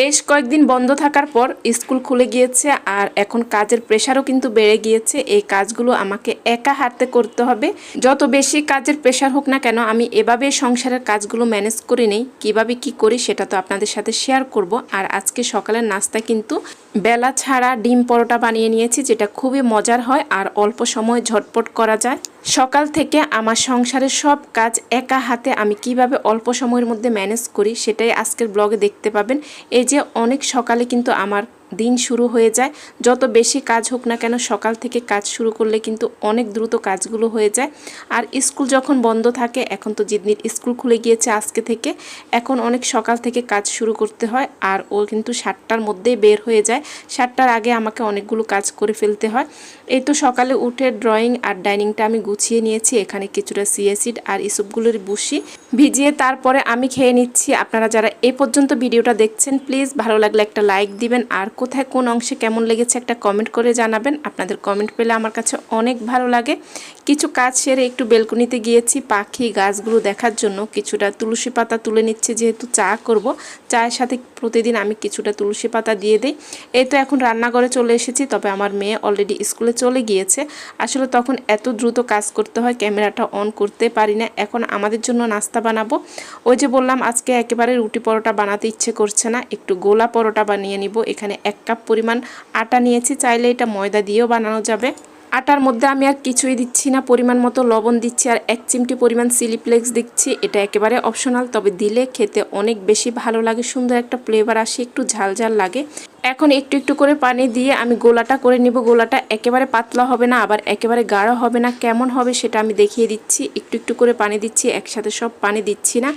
বেশ কয়েকদিন বন্ধ থাকার পর স্কুল খুলে গিয়েছে আর এখন কাজের প্রেশারও কিন্তু বেড়ে গিয়েছে। এই কাজগুলো আমাকে একা হাতে করতে হবে। যত বেশি কাজের প্রেশার হোক না কেন, আমি এভাবে সংসারের কাজগুলো ম্যানেজ করে নেই। কীভাবে কি করি সেটা তো আপনাদের সাথে শেয়ার করব। আর আজকে সকালের নাস্তা কিন্তু বেলা ছাড়া ডিম পরোটা বানিয়ে নিয়েছি, যেটা খুবই মজার হয়। আর অল্প সময় ঝটপট করা যায়। সকাল থেকে আমার সংসারের সব কাজ একা হাতে আমি কীভাবে অল্প সময়ের মধ্যে ম্যানেজ করি, সেটাই আজকের ব্লগে দেখতে পাবেন। এই যে অনেক সকালে কিন্তু আমার দিন শুরু হয়ে যায়। যত বেশি কাজ হোক না কেন সকাল থেকে কাজ শুরু করলে কিন্তু অনেক দ্রুত কাজগুলো হয়ে যায়। আর স্কুল যখন বন্ধ থাকে, এখন তো জিদনির স্কুল খুলে গিয়েছে আজকে থেকে। এখন অনেক সকাল থেকে কাজ শুরু করতে হয় আর ও কিন্তু সাতটার মধ্যেই বের হয়ে যায়। সাতটার আগে আমাকে অনেকগুলো কাজ করে ফেলতে হয়। এই তো সকালে উঠে ড্রয়িং আর ডাইনিংটা আমি গুছিয়ে নিয়েছি। এখানে কিছুটা সিএসিড আর ইসবগুলোর বুসি। ভিজিয়ে তারপরে আমি খেয়ে নিচ্ছি। আপনারা যারা এ পর্যন্ত ভিডিওটা দেখছেন, প্লিজ ভালো লাগলে একটা লাইক দিবেন আর কোথায় কোন অংশে কেমন লেগেছে একটা কমেন্ট করে জানাবেন। আপনাদের কমেন্ট পেলে আমার কাছে অনেক ভালো লাগে। কিছু কাজ সেরে একটু বেলকনিতে গিয়েছি, পাখি গাছগুলো দেখার জন্য কিছুটা তুলসী পাতা তুলে নিচ্ছে, যেহেতু চা করব। চায়ের সাথে প্রতিদিন আমি কিছুটা তুলসী পাতা দিয়ে দিই। এই তো এখন রান্নাঘরে চলে এসেছি, তবে আমার মেয়ে অলরেডি স্কুলে চলে গিয়েছে। আসলে তখন এত দ্রুত কাজ করতে হয়, ক্যামেরাটা অন করতে পারি না। এখন আমাদের জন্য নাস্তা বানাবো। ওই যে বললাম, আজকে একেবারে রুটি পরোটা বানাতে ইচ্ছে করছে না। একটু গোলা পরোটা বানিয়ে নিব। এখানে এক কাপ পরিমাণ আটা নিয়েছি, চাইলে এটা ময়দা দিয়েও বানানো যাবে। আটার মধ্যে আমি আর কিছুই দিচ্ছি না, পরিমাণ মতো লবণ দিচ্ছি আর এক চিমটি পরিমাণ সিলিপ্লেক্স দিচ্ছি, এটা একেবারে অপশনাল তবে দিলে খেতে অনেক বেশি ভালো লাগে, সুন্দর একটা ফ্লেভার আসে, একটু ঝাল ঝাল লাগে। এখন একটু একটু করে পানি দিয়ে আমি গোলাটা করে নিব। গোলাটা একেবারে পাতলা হবে না, আবার একেবারে গাঢ় হবে না। কেমন হবে সেটা আমি দেখিয়ে দিচ্ছি। একটু একটু করে পানি দিচ্ছি, একসাথে সব পানি দিচ্ছি না।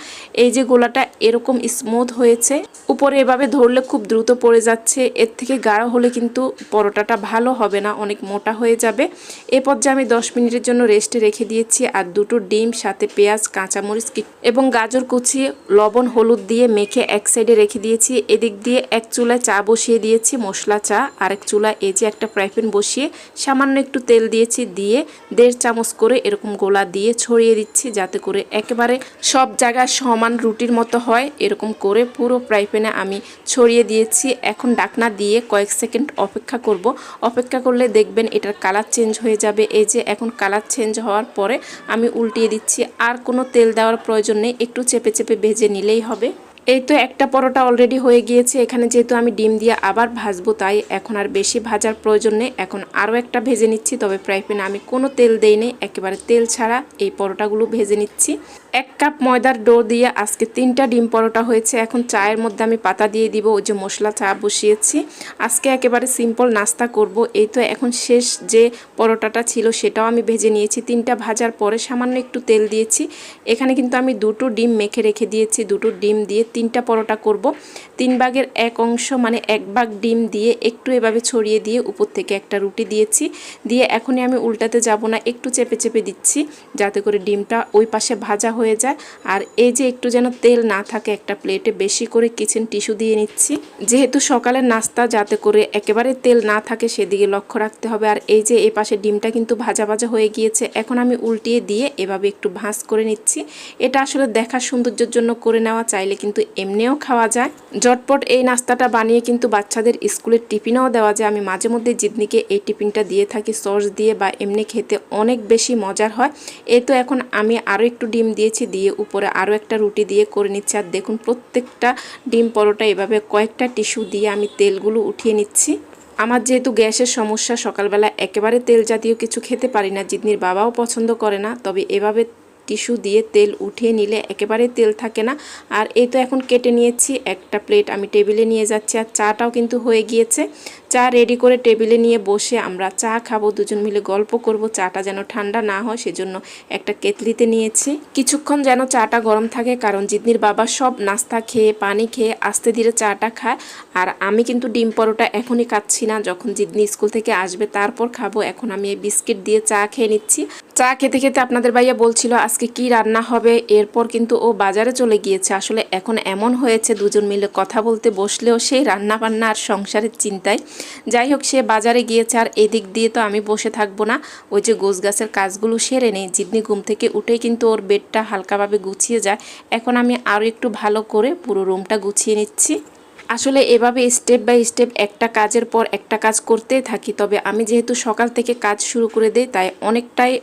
এই যে গোলাটা এরকম স্মুথ হয়েছে, উপরে এভাবে ধরলে খুব দ্রুত পড়ে যাচ্ছে। এর থেকে গাঢ় হলে কিন্তু পরোটাটা ভালো হবে না, অনেক মোটা হয়ে যাবে। এ পর্যায়ে আমি দশ মিনিটের জন্য রেস্টে রেখে দিয়েছি আর দুটো ডিম, সাথে পেঁয়াজ, কাঁচামরিচ এবং গাজর কুচিয়ে লবণ, হলুদ দিয়ে মেখে এক সাইডে রেখে দিয়েছি। এদিক দিয়ে এক চুলায় চা বসিয়ে দিয়েছি মশলা চা, আরেক চুলা এই যে একটা ফ্রাইপ্যান বসিয়ে সামান্য একটু তেল দিয়েছি, দিয়ে দেড় চামচ করে এরকম গোলা দিয়ে ছড়িয়ে দিচ্ছি যাতে করে একেবারে সব জায়গায় সমান রুটির মতো হয়। এরকম করে পুরো ফ্রাইপ্যানে আমি ছড়িয়ে দিয়েছি। এখন ডাকনা দিয়ে কয়েক সেকেন্ড অপেক্ষা করব। অপেক্ষা করলে দেখবেন এটার কালার চেঞ্জ হয়ে যাবে। এই যে এখন কালার চেঞ্জ হওয়ার পরে আমি উল্টিয়ে দিচ্ছি। আর কোনো তেল দেওয়ার প্রয়োজন নেই। একটু চেপে চেপে ভেজে নিলেই হবে। এই তো একটা পরোটা অলরেডি হয়ে গিয়েছে, এখানে যেহেতু আমি ডিম দিয়ে আবার ভাজবো, তাই এখন আর বেশি ভাজার প্রয়োজন নেই। এখন আরও একটা ভেজে নিচ্ছি, তবে প্যানে আমি কোনো তেল দেই একেবারে তেল ছাড়া এই পরোটাগুলো ভেজে নিচ্ছি। এক কাপ ময়দার ডো দিয়ে আজকে তিনটা ডিম পরোটা হয়েছে। এখন চায়ের মধ্যে আমি পাতা দিয়ে দিব, ওই যে মশলা চা বসিয়েছি। আজকে একেবারে সিম্পল নাস্তা করব। এই তো এখন শেষ যে পরোটাটা ছিল সেটাও আমি ভেজে নিয়েছি। তিনটা ভাজার পরে সামান্য একটু তেল দিয়েছি। এখানে কিন্তু আমি দুটো ডিম মেখে রেখে দিয়েছি। দুটো ডিম দিয়ে তিনটা পরোটা করব। তিন ভাগের এক অংশ মানে এক ভাগ ডিম দিয়ে একটু এভাবে ছড়িয়ে দিয়ে উপর থেকে একটা রুটি দিয়েছি। দিয়ে এখনই আমি উল্টাতে যাব না, একটু চেপে চেপে দিচ্ছি যাতে করে ডিমটা ওই পাশে ভাজা হয়ে যায়। আর এই যে একটু যেন তেল না থাকে একটা প্লেটে, বেশি করে কিচেন টিস্যু দিয়ে নিচ্ছি। যেহেতু সকালের নাস্তা, যাতে করে একেবারে তেল না থাকে, সেদিকে লক্ষ্য রাখতে হবে। আর এই যে এই পাশে ডিমটা কিন্তু ভাজা ভাজা হয়ে গিয়েছে, এখন আমি উল্টিয়ে দিয়ে এভাবে একটু ভাঁজ করে নিচ্ছি। এটা আসলে দেখার সৌন্দর্যের জন্য করে নেওয়া, চাইলে কিন্তু এমনিও খাওয়া যায়। জটপট এই নাস্তাটা বানিয়ে কিন্তু বাচ্চাদের স্কুলের টিফিনেও দেওয়া যায়। আমি মাঝে মধ্যে জিদনিকে এই টিফিনটা দিয়ে থাকি, সস দিয়ে বা এমনি খেতে অনেক বেশি মজার হয়। এই তো এখন আমি আরও একটু ডিম দিয়েছি, দিয়ে উপরে আরও একটা রুটি দিয়ে করে নিচ্ছি। আর দেখুন, প্রত্যেকটা ডিম পরোটা এভাবে কয়েকটা টিস্যু দিয়ে আমি তেলগুলো উঠিয়ে নিচ্ছি। আমার যেহেতু গ্যাসের সমস্যা, সকালবেলা একেবারে তেল জাতীয় কিছু খেতে পারি না জিদনির বাবাও পছন্দ করে না, তবে এভাবে টিস্যু দিয়ে তেল উঠিয়ে নিলে একেবারে তেল থাকে না। আর এই তো এখন কেটে নিয়েছি, একটা প্লেট আমি টেবিলে নিয়ে যাচ্ছি আর চাটাও কিন্তু হয়ে গিয়েছে। চা রেডি করে টেবিলে নিয়ে বসে আমরা চা খাব, দুজন মিলে গল্প করব, চাটা যেন ঠান্ডা না হয় সেজন্য একটা কেতলিতে নিয়েছি। কিছুক্ষণ যেন চাটা গরম থাকে কারণ জিদনির বাবা সব নাস্তা খেয়ে, পানি খেয়ে আস্তে ধীরে চাটা খায়। আর আমি কিন্তু ডিম পরোটা এখনই খাচ্ছি না, যখন জিদনি স্কুল থেকে আসবে তারপর খাব। এখন আমি এই বিস্কিট দিয়ে চা খেয়ে নিচ্ছি। চা খেতে খেতে আপনাদের ভাইয়া বলছিল, আজকে কি রান্না হবে? এরপর কিন্তু ও বাজারে চলে গিয়েছে। আসলে এখন এমন হয়েছে, দুজন মিলে কথা বলতে বসলেও সেই রান্না বান্না আর সংসারের চিন্তায়। যাই হোক, সে বাজারে গিয়েছে আর এদিক দিয়ে তো আমি বসে থাকব না। ওই যে গোছ গাছের কাজগুলো সেরে নেই। জিদনি ঘুম থেকে উঠেই কিন্তু ওর বেডটা হালকাভাবে গুছিয়ে যায়। এখন আমি আরও একটু ভালো করে পুরো রুমটা গুছিয়ে নিচ্ছি। আসলে এভাবে স্টেপ বাই স্টেপ একটা কাজের পর একটা কাজ করতে থাকি। তবে আমি যেহেতু সকাল থেকে কাজ শুরু করে দিই, তাই অনেকটাই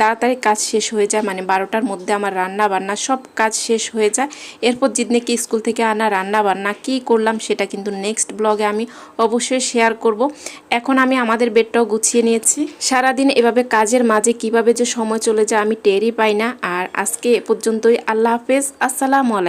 তাড়াতাড়ি কাজ শেষ হয়ে যায় মানে বারোটার মধ্যে আমার রান্না বান্না সব কাজ শেষ হয়ে যায়। এরপর জিদনেকে স্কুল থেকে আনা রান্না বান্না কি করলাম সেটা কিন্তু নেক্সট ব্লগে আমি অবশ্যই শেয়ার করব। এখন আমি আমাদের বেডটাও গুছিয়ে নিয়েছি। সারাদিন এভাবে কাজের মাঝে কীভাবে যে সময় চলে যায় আমি টেরই পাই না। আর আজকে এ পর্যন্তই, আল্লাহ হাফেজ, আসসালামু আলাইকুম।